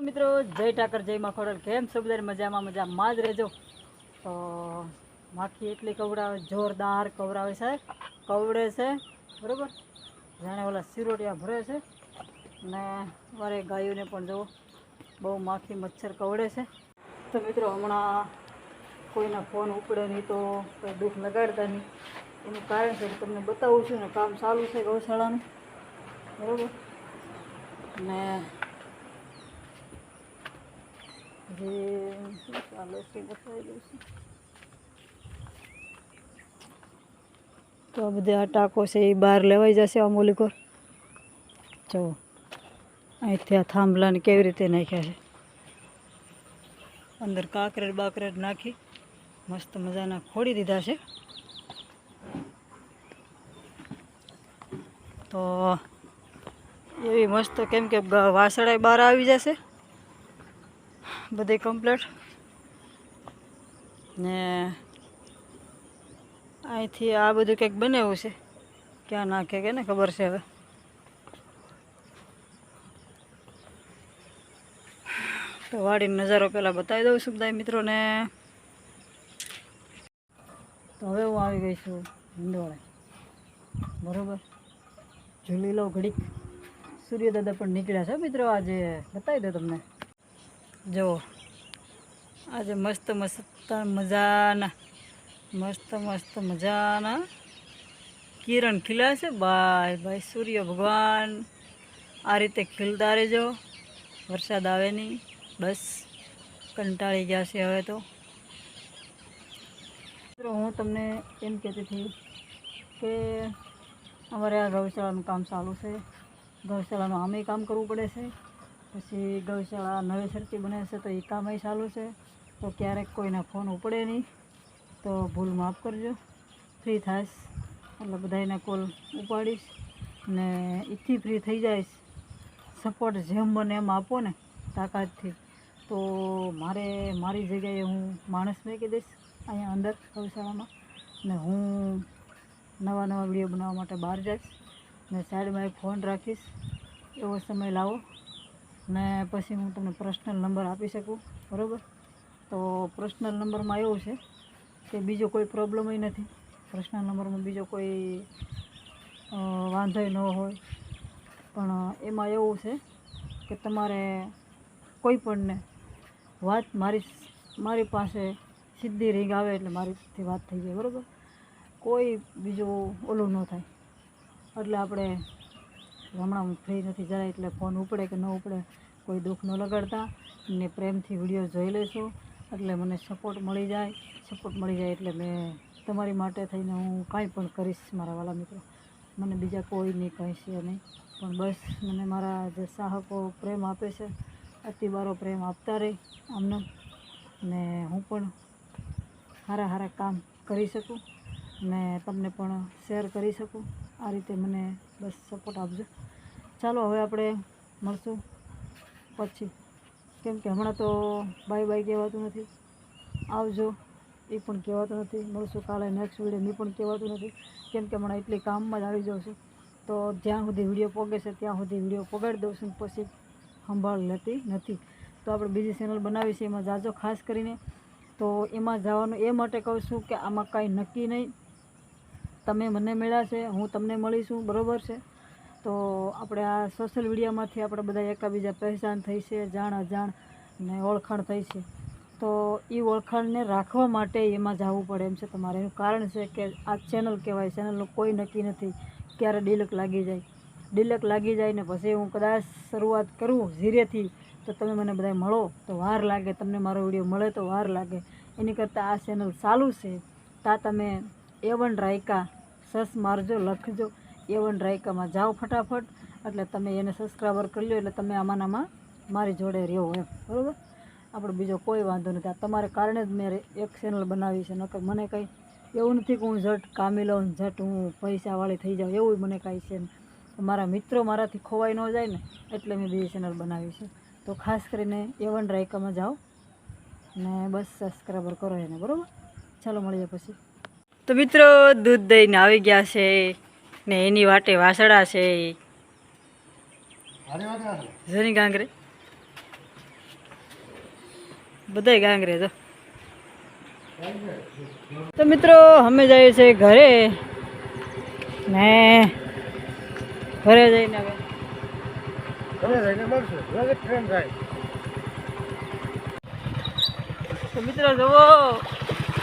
મિત્રો, જય ઠાકર, જય માખોડલ કેમ છો બધા મજામાં મજામાં. જ રહેજો. તો માખી એટલી કવડાવે, જોરદાર કવડાવે છે. કવડે છે, બરાબર? જાણે ઓલા સિરોટિયા ભરે છે. ને મારે ગાયોને પણ જુઓ, બહુ માખી મચ્છર કવડે છે. તો મિત્રો, હમણાં કોઈના ફોન ઉપડે નહીં તો કંઈ દુઃખ લગાડતા નહીં. એનું કારણ છે કે તમને બતાવું છું ને, કામ ચાલુ છે ગૌશાળાનું. બરાબર? ને જે શું ચાલે છે બતાવી દઉં છું. તો આ બધા છે એ બહાર લેવાઈ જશે અમૂલીકોર જો, અહીંથી આ થાંભલાને કેવી રીતે નાખ્યા છે. અંદર કાકરેટ બાકરેટ નાખી મસ્ત મજાના ખોડી દીધા છે. તો એવી મસ્ત કેમ કે વાસળાય બહાર આવી જશે. બધી કમ્પ્લેટ ને અહીંથી આ બધું કંઈક બનાવ્યું છે? ક્યાં નાખે કે ને ખબર છે હવે. તો વાડીનો નજારો પહેલાં બતાવી દઉં છું બધા મિત્રોને. તો હવે હું આવી ગઈ છું હિંદોળે બરોબર? ઝૂલી લઉં ઘડીક. સૂર્યદાદા પણ નીકળ્યા છે મિત્રો આજે. બતાવી દો તમને. જુઓ. આજે મસ્ત મસ્ત મજાના, મસ્ત મસ્ત મજાના કિરણ ખીલ્યા છે. બાય ભાઈ સૂર્ય ભગવાન. આ રીતે ખીલતા રહેજો. વરસાદ આવે નહીં. બસ, કંટાળી ગયા છે હવે તો. હું તમને એમ કહેતી હતી કે અમારે આ ગૌશાળાનું કામ ચાલુ છે. ગૌશાળાનું આમે કામ કરવું પડે છે. પછી ગૌશાળા નવેસરથી બને છે તો એ કામય ચાલુ છે. તો ક્યારેક કોઈના ફોન ઉપડે નહીં. તો ભૂલ માફ કરજો. ફ્રી થાશ એટલે બધાને કોલ ઉપાડીશ ને એથી ફ્રી થઈ જઈશ. સપોર્ટ જેમ બને એમ આપો ને તાકાતથી. તો મારે, મારી જગ્યાએ હું માણસ મૂકી દઈશ અહીંયા અંદર ગૌશાળામાં. ને હું નવા નવા વીડિયો બનાવવા માટે બહાર જઈશ. ને સાઈડમાં એક ફોન રાખીશ. એવો સમય લાવો. ને પછી હું તમને પર્સનલ નંબર આપી શકું, બરાબર? તો પર્સનલ નંબરમાં એવું છે કે બીજો કોઈ પ્રોબ્લેમ નથી. પર્સનલ નંબરમાં બીજો કોઈ વાંધોય ન હોય. પણ એમાં એવું છે કે તમારે કોઈ પણને વાત મારી મારી પાસે સીધી રીંગ આવે એટલે મારીથી વાત થઈ જાય, બરાબર? કોઈ બીજું ઓલું ન થાય. એટલે આપણે હમણાં હું ફ્રી નથી જરાય એટલે ફોન ઉપડે કે ન ઉપડે કોઈ દુઃખ ન લગાડતા. ને પ્રેમથી વીડિયો જોઈ લેશું એટલે મને સપોર્ટ મળી જાય. સપોર્ટ મળી જાય એટલે મેં તમારી માટે થઈને હું કાંઈ પણ કરીશ મારા વાલા મિત્રો. મને બીજા કોઈ નહીં કહેશે નહીં. પણ બસ મને મારા જે સાહકો પ્રેમ આપે છે, અતિવારો પ્રેમ આપતા રહે આમને ને હું પણ સારા સારા કામ કરી શકું. ને તમને પણ શેર કરી શકું. આ રીતે મને બસ સપોર્ટ આપજો. ચાલો, હવે આપણે મળશું પછી. કેમ કે હમણાં તો બાય બાય કહેવાતું નથી. આવજો, એ પણ કહેવાતું નથી. મળશું કાલે નેક્સ્ટ વીડિયો એ પણ કહેવાતું નથી. કેમ કે હમણાં એટલી કામમાં જ આવી જાઉં છું. તો જ્યાં સુધી વીડિયો પોગે છે ત્યાં સુધી વીડિયો પગાડી દઉં છું પછી સંભાળ લેતી નથી. તો આપણે બીજી ચેનલ બનાવી છે એમાં જાજો ખાસ કરીને. તો એમાં જવાનું એ માટે કહું છું કે આમાં કાંઈ નક્કી નહીં. તમે મને મળ્યા છે, હું તમને મળીશું, બરાબર છે? તો આપણે આ સોશિયલ મીડિયામાંથી આપણે બધા એકાબીજા પહેચાન થઈ છે, જાણ અજાણ ને ઓળખાણ થઈ છે. તો એ ઓળખાણને રાખવા માટે એમાં જવું પડે એમ છે તમારે. એનું કારણ છે કે આ ચેનલ કહેવાય ચેનલનું કોઈ નક્કી નથી ક્યારે ડિલક લાગી જાય. ડિલક લાગી જાય ને પછી હું કદાચ શરૂઆત કરું ધીરેથી તો તમે મને બધા મળો તો વાર લાગે, તમને મારો વીડિયો મળે તો વાર લાગે. એની કરતાં આ ચેનલ ચાલુ છે, તા તમે એ વન રાયકા સસ મારજો, લખજો. એ વન રાયકામાં જાઓ ફટાફટ. એટલે તમે એને સબસ્ક્રાઈબર કરી લો એટલે તમે આમાંનામાં મારી જોડે રહ્યો એમ. બરાબર? આપણે બીજો કોઈ વાંધો નથી. તમારે કારણે જ મેં એક ચેનલ બનાવી છે. નકર મને કંઈ એવું નથી કે હું ઝટ કામી લઉં ઝટ હું પૈસાવાળી થઈ જાઉં. એવું મને કાંઈ છે ને મારા મિત્રો મારાથી ખોવાઈ ન જાય ને એટલે મેં બીજી ચેનલ બનાવી છે. તો ખાસ કરીને એ વન રાયકામાં જાઓ ને બસ સબસ્ક્રાઈબર કરો એને. બરાબર? ચાલો મળીએ પછી. તો મિત્રો દૂધ દઈને આવી ગયા છે ને એની વાટે વાસડા છે. જની ગાંગરે? બધાય ગાંગરે તો. તો મિત્રો અમે જઈએ છીએ ઘરે ને ઘરે જઈને હવે તો મિત્રો જુઓ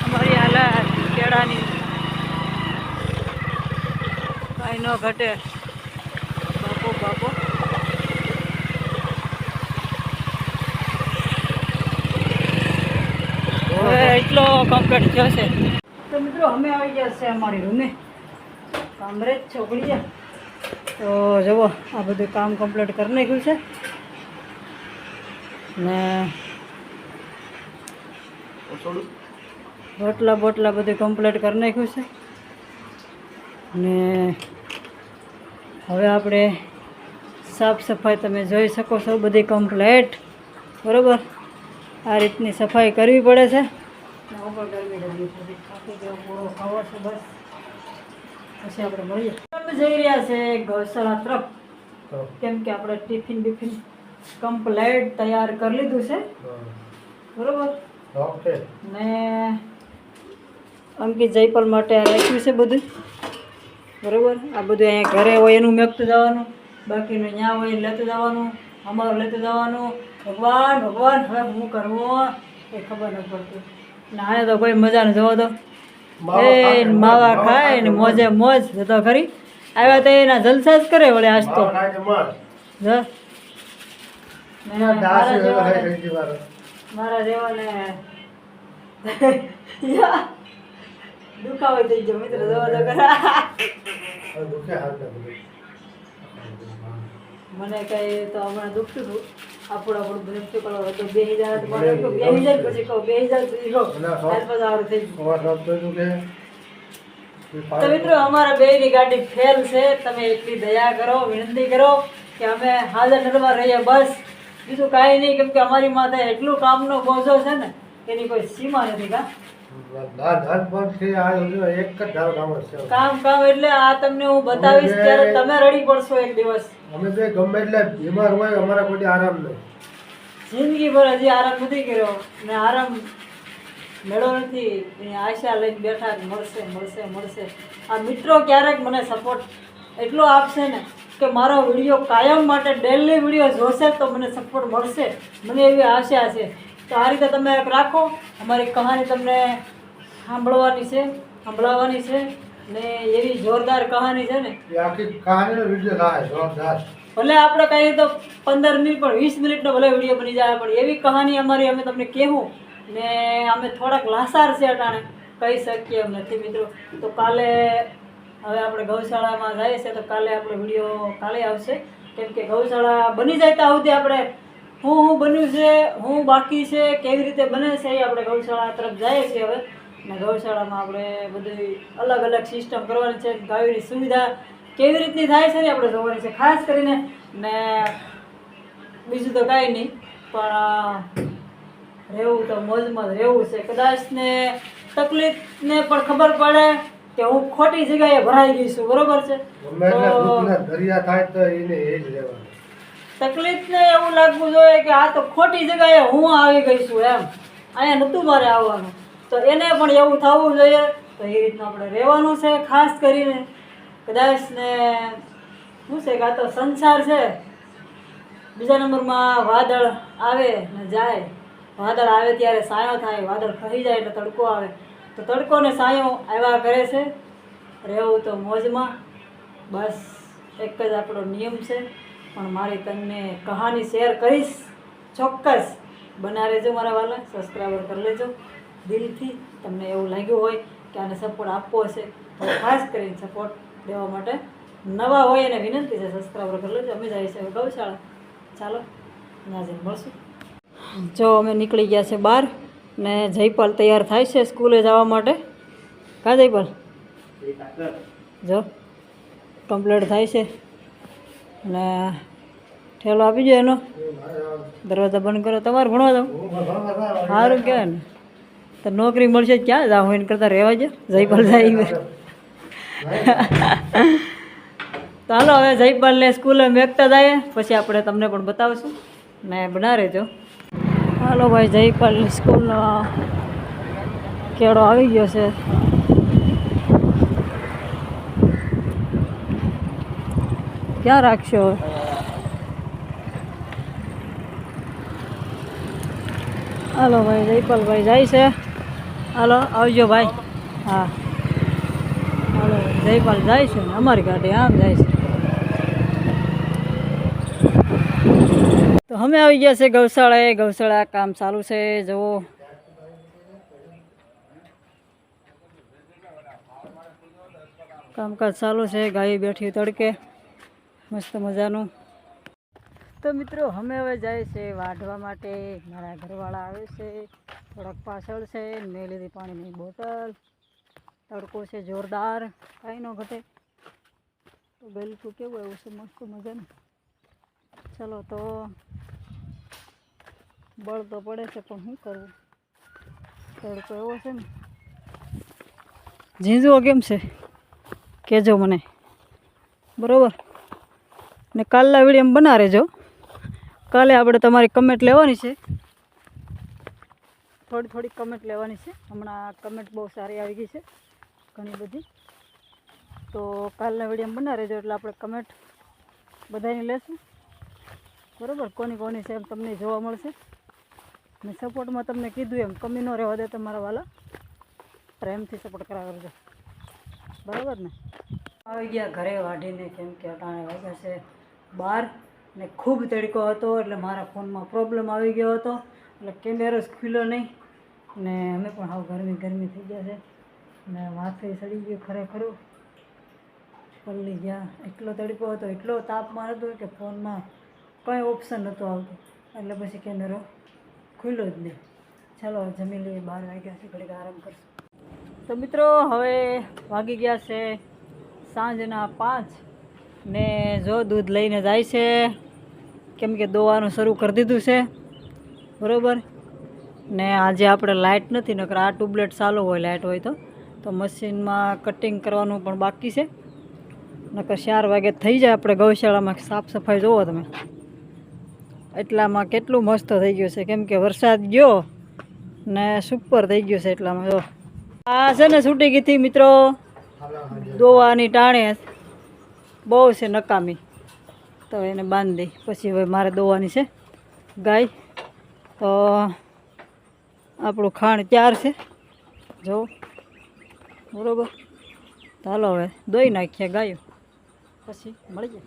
અમારી હાલત. કેળાની કાંઈ ન ઘટે. બાપો બાપો. હવે એટલો કમ્પ્લીટ થયો છે. તો મિત્રો, અમે આવી ગયા છે અમારી રૂમે કામરે જ છોકરી તો જુઓ, આ બધું કામ કમ્પ્લીટ કરી નાખ્યું છે. ને રોટલા બોટલા બધું કમ્પ્લીટ કરી નાખ્યું છે. ને હવે આપણે સાફ સફાઈ તમે જોઈ શકો છો બધી કમ્પ્લેટ બરાબર? આ રીતની સફાઈ કરવી પડે છે. પછી આપણે મળીએ. જઈ રહ્યા છે ગૌશાળા તરફ. કેમ કે આપણે ટિફિન બિફિન કમ્પ્લેટ તૈયાર કરી લીધું છે. બરાબર? ને અંકિત જયપલ માટે આ રાખ્યું છે બધું. બરાબર? આ બધું અહીંયા ઘરે હોય એનું મેકતું જવાનું બાકીનું ત્યાં હોય લેતું જવાનું અમારું લેતું જવાનું. ભગવાન ભગવાન હવે હું કરવું? એ ખબર ન પડતી. ને આને તો કોઈ મજા જવો તો. એ માવા ખાય ને મોજે મોજ જતો ખરી. આવ્યા તો એના જલસા જ કરે વળે આજ તો. મારા જેવાને- દુખાવો થઈ ગયો મિત્ર જોવા તો ખરા મને કઈ તો હમણાં દુખતું હતું આપણું આપણું બ્રેક શું કરવા તો બે હજાર બે હજાર પછી કહું બે હજાર સુધી કહું. ત્યાર પછી થઈ ગયું. તો મિત્રો અમારા બેયની ગાડી ફેલ છે. તમે એટલી દયા કરો વિનંતી કરો કે અમે હાજર નડવા રહીએ બસ. બીજું કાંઈ નહીં કેમ કે અમારી માથે એટલું કામનો બોજો છે ને. એની કોઈ સીમા નથી કા? કામ કામ એટલે આ તમને હું બતાવીશ ત્યારે તમે રડી પડશો એક દિવસ. અમે બે ગમે એટલે બીમાર હોય અમારા કોઈ આરામ નહીં. જિંદગી ભર હજી આરામ નથી કર્યો ને આરામ મેળો નથી. એની આશા લઈને બેઠા મળશે મળશે મળશે. આ મિત્રો ક્યારેક મને સપોર્ટ એટલો આપશે ને કે મારો વીડિયો કાયમ માટે ડેલી વીડિયો જોશે તો મને સપોર્ટ મળશે. મને એવી આશા છે. તો આ રીતે તમે રાખો. અમારી કહાની તમને સાંભળવાની છે સંભળાવવાની છે ને એવી જોરદાર કહાની છે ને. આખી કહાનીનો વીડિયો થાય જોરદાર. ભલે આપણે કહીએ તો પંદર મિનિટ પણ વીસ મિનિટનો ભલે વીડિયો બની જાય પણ એવી કહાની અમારી અમે તમને કહેવું ને અમે થોડાક લાસાર છે અટાણે કહી શકીએ એમ નથી મિત્રો. તો કાલે હવે આપણે ગૌશાળામાં જઈએ છીએ તો કાલે આપણો વીડિયો કાલે આવશે. કેમ કે ગૌશાળા બની જાય ત્યાં સુધી આપણે હું હું બન્યું છે હું બાકી છે કેવી રીતે બને છે એ આપણે ગૌશાળા તરફ જઈએ છીએ હવે. ને ગૌશાળામાં આપણે બધી અલગ અલગ સિસ્ટમ કરવાની છે ગાયોની સુવિધા કેવી રીતની થાય છે ને આપણે જોવાની છે ખાસ કરીને ને બીજું તો કાંઈ નહીં પણ રહેવું તો મોજમાં રહેવું છે. કદાચ ને તકલીફને પણ ખબર પડે કે હું ખોટી જગ્યાએ ભરાઈ ગઈ છું બરોબર છે? તો દરિયા થાય તો એને એ જ રહેવાનું. તકલીફને એવું લાગવું જોઈએ કે આ તો ખોટી જગ્યાએ હું આવી ગઈ છું એમ. અહીંયા નહોતું મારે આવવાનું. તો એને પણ એવું થવું જોઈએ. તો એ રીતનું આપણે રહેવાનું છે, ખાસ કરીને કદાચ ને શું છે કે આ તો સંસાર છે. બીજા નંબરમાં વાદળ આવે ને જાય. વાદળ આવે ત્યારે સાયો થાય, વાદળ ખરી જાય એટલે તડકો આવે. તો તડકો ને સાયો આવ્યા કરે છે. રહેવું તો મોજમાં. બસ એક જ આપણો નિયમ છે. પણ મારી તમને કહાની શેર કરીશ ચોક્કસ. બના રહેજો મારા વાલા સબસ્ક્રાઈબર કરી લેજો. દિલથી તમને એવું લાગ્યું હોય કે આને સપોર્ટ આપવો હશે તો ખાસ કરીને સપોર્ટ દેવા માટે નવા હોય એને વિનંતી છે સબસ્ક્રાઈબર કરી લેજો. અમે જાય છે ગૌશાળા. ચાલો નાજીને મળશું. જો અમે નીકળી ગયા છે બહાર ને જયપાલ તૈયાર થાય છે સ્કૂલે જવા માટે. કા જયપાલ? જો કમ્પ્લીટ થાય છે. અને ઠેલો આપી દો એનો. દરવાજા બંધ કરો, તમારે ભણવા દઉં. સારું કહેવાય ને. તો નોકરી મળશે ક્યાં? જાવ એને કરતાં રહેવા જ જયપાલ જાય તો હાલો, હવે જયપાલને સ્કૂલે મેકતા જાય પછી આપણે તમને પણ બતાવશું. ને બના રહેજો. હાલો ભાઈ જયપાલ સ્કૂલનો કેળો આવી ગયો છે. ક્યાં રાખશો હાલો ભાઈ જયપાલભાઈ જાય છે હાલો આવજો ભાઈ હા હાલો જયપાલ જાય છે ને અમારી ગાડી આમ જાય છે તો અમે આવી ગયા છે ગૌશાળાએ ગૌશાળા કામ ચાલુ છે જુઓ કામકાજ ચાલુ છે ગાય બેઠી તડકે મસ્ત મજાનું. તો મિત્રો, અમે હવે જાય છે વાઢવા માટે. મારા ઘરવાળા આવે છે, થોડાક પાછળ છે મેં લીધી પાણીની બોટલ. તડકો છે જોરદાર, કાંઈ ન ઘટે. તો બિલકુલ કેવું એવું છે, મસ્ત મજાનું. ચલો તો બળ તો પડે છે, પણ શું કરવું? તડકો એવો છે ને. ઝીંઝુઓ કેમ છે? કહેજો મને. બરાબર? ને કાલના વીડિયો બના રહેજો. કાલે આપણે તમારી કમેન્ટ લેવાની છે. થોડી થોડી કમેન્ટ લેવાની છે. હમણાં કમેન્ટ બહુ સારી આવી ગઈ છે ઘણી બધી. તો કાલના વીડિયો બના રહેજો એટલે આપણે કમેન્ટ બધાની લેશું. બરાબર? કોની કોની છે એમ તમને જોવા મળશે. ને સપોર્ટમાં તમને કીધું એમ, કમી ન રહેવા દે તમારા વાલા. પ્રેમથી સપોર્ટ કરાવજો બરાબર ને? આવી ગયા ઘરે વાઢીને કેમ કે અટાણે વાગ્યા છે. બાર ને ખૂબ તડકો હતો એટલે મારા ફોનમાં પ્રોબ્લેમ આવી ગયો હતો. એટલે કેમેરો જ ખુલ્યો નહીં. ને અમે પણ હાવ ગરમી ગરમી થઈ ગયા છે. ને માથે સડી ગયું ખરેખરું. પલ્લી ગયા. એટલો તડકો હતો, એટલો તાપમાન હતું કે ફોનમાં કંઈ ઓપ્શન નહોતું આવતું. એટલે પછી કેમેરો ખુલ્લો જ નહીં. ચાલો, જમી લઈએ. બાર વાગ્યા છે. ઘડીક આરામ કરશું. તો મિત્રો, હવે વાગી ગયા છે સાંજના પાંચ. ને જો દૂધ લઈને જાય છે, કેમ કે દોવાનું શરૂ કરી દીધું છે, બરાબર? ને આજે આપણે લાઇટ નથી, નકર આ ટ્યુબલાઇટ ચાલુ હોય લાઇટ હોય તો. તો મશીનમાં કટિંગ કરવાનું પણ બાકી છે. નકર ચાર વાગે થઈ જાય આપણે ગૌશાળામાં સાફ સફાઈ જોવો તમે. એટલામાં કેટલું મસ્ત થઈ ગયું છે, કેમ કે વરસાદ ગયો ને સુપર થઈ ગયું છે એટલામાં, જો. આ છે ને છૂટી ગઈ મિત્રો, દોવાની ટાણે. બહુ છે નકામી. તો એને બાંધી પછી હવે મારે દોવાની છે. ગાય, તો આપણું ખાણ ચાર છે. જો, બરોબર. ચાલો હવે દોઈ નાખીએ ગાયો. પછી મળી જાય.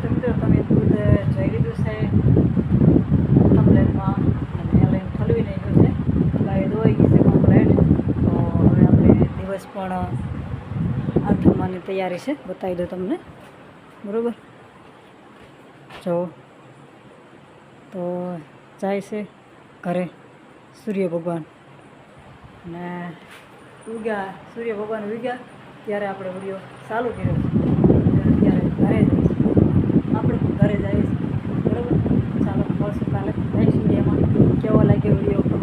તો મિત્રો, તમે દૂધ જોઈ લીધું છે. કમ્પ્લેટમાં અને લઈને ઠલવી નાખ્યું છે. ગાય દોઈ ગઈ છે કમ્પ્લેટ તો હવે આપણે દિવસ પણ આથમવાની તૈયારી છે, બતાવી દઉં તમને. બરાબર? જો. તો જાય છે ઘરે સૂર્ય ભગવાન. ને ઉગ્યા, સૂર્ય ભગવાન ઉગ્યા, ત્યારે આપણે વીડિયો ચાલુ કર્યો. ત્યારે ઘરે જઈશું આપણે પણ ઘરે છીએ બરાબર? ચાલો, મળશું કાલે. નેક્સ્ટ વિડીયોમાં કેવો લાગ્યો વીડિયો?